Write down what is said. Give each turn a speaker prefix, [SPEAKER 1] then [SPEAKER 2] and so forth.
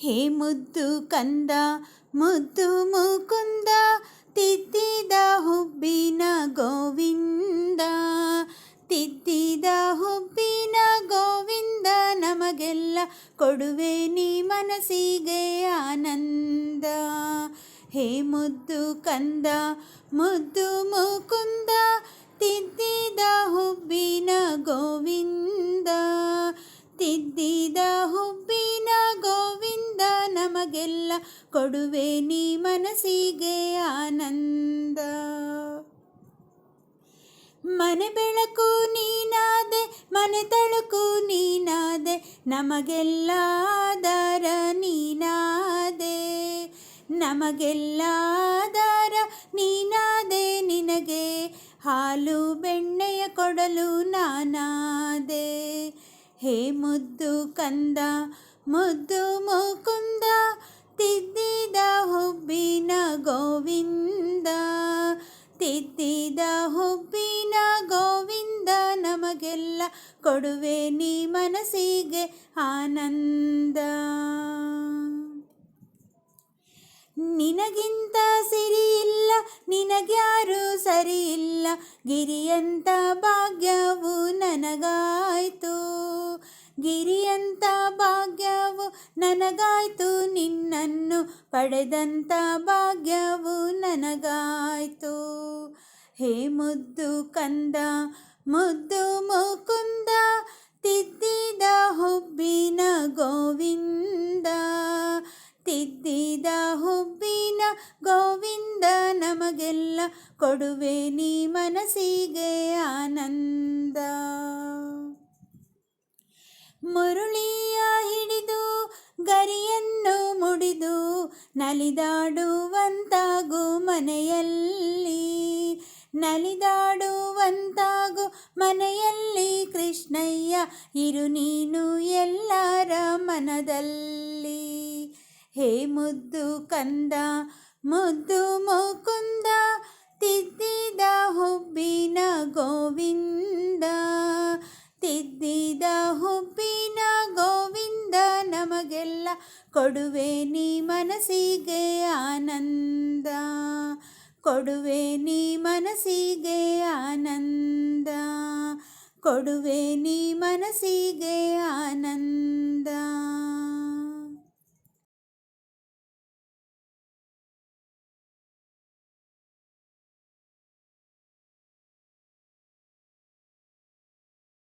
[SPEAKER 1] ಹೇ ಮುದ್ದು ಕಂದ, ಮುದ್ದು ಮುಕುಂದ ತಿದ್ದಿದ ಹುಬ್ಬಿನ ಗೋವಿಂದ. ತಿದ್ದಿದ ಹುಬ್ಬಿನ ಗೋವಿಂದ ನಮಗೆಲ್ಲ ಕೊಡುವೆ ನೀ ಮನಸ್ಸಿಗೆ ಆನಂದ. ಹೇ ಮುದ್ದು ಕಂದ, ಮುದ್ದು ಮುಕುಂದ ತಿದ್ದಿದ ಹುಬ್ಬಿನ ಗೋವಿಂದ. ತಿದ್ದಿದ ಕೊಡುವೆ ನೀ ಮನಸ್ಸಿಗೆ ಆನಂದ. ಮನೆ ಬೆಳಕು ನೀನಾದೆ, ಮನೆ ತಳುಕು ನೀನಾದೆ, ನಮಗೆಲ್ಲ ಆಧಾರ ನೀನಾದೆ. ನಮಗೆಲ್ಲ ಆಧಾರ ನೀನಾದೆ, ನಿನಗೆ ಹಾಲು ಬೆಣ್ಣೆಯ ಕೊಡಲು ನಾನಾದೆ. ಹೇ ಮುದ್ದು ಕಂದ, ಮುದ್ದು ಮುಕುಂದ ತಿದ್ದಿದ ಹುಬ್ಬಿನ ಗೋವಿಂದ, ತಿದ್ದಿದ ಹುಬ್ಬಿನ ಗೋವಿಂದ ನಮಗೆಲ್ಲ ಕೊಡುವೆ ನೀ ಮನಸ್ಸಿಗೆ ಆನಂದ. ನಿನಗಿಂತ ಸಿರಿಯಿಲ್ಲ ನಿನಗ್ಯಾರು ಸರಿಯಿಲ್ಲ ಗಿರಿಯಂತ ಭಾಗ್ಯವು ನನಗಾಯ್ತು. ಗಿರಿಯಂತ ಭಾಗ್ಯವು ನನಗಾಯ್ತು ನಿನ್ನನ್ನು ಪಡೆದಂಥ ಭಾಗ್ಯವು ನನಗಾಯ್ತು. ಹೇ ಮುದ್ದು ಕಂದ, ಮುದ್ದು ಮುಕುಂದ, ತಿದ್ದಿದ ಹುಬ್ಬಿನ ಗೋವಿಂದ, ತಿದ್ದಿದ ಹುಬ್ಬಿನ ಗೋವಿಂದ ನಮಗೆಲ್ಲ ಕೊಡುವೆ ನೀ ಮನಸ್ಸಿಗೆ ಆನಂದ. ಹಿಡಿದು ಗರಿಯನ್ನು ಮುಡಿದು ನಲಿದಾಡುವಂತಾಗು ಮನೆಯಲ್ಲಿ. ನಲಿದಾಡುವಂತಾಗು ಮನೆಯಲ್ಲಿ ಕೃಷ್ಣಯ್ಯ, ಇರು ನೀನು ಎಲ್ಲರ ಮನದಲ್ಲಿ. ಹೇ ಮುದ್ದು ಕಂದ, ಮುದ್ದು ಮುಕುಂದ, ತಿದ್ದಿದ ಹುಬ್ಬಿನ ಗೋವಿಂದ ಕೊಡುವೆ ನೀ ಮನಸ್ಸಿಗೆ ಆನಂದ. ಕೊಡುವೆ ನೀ ಮನಸ್ಸಿಗೆ ಆನಂದ. ಕೊಡುವೆ ನೀ ಮನಸ್ಸಿಗೆ ಆನಂದ.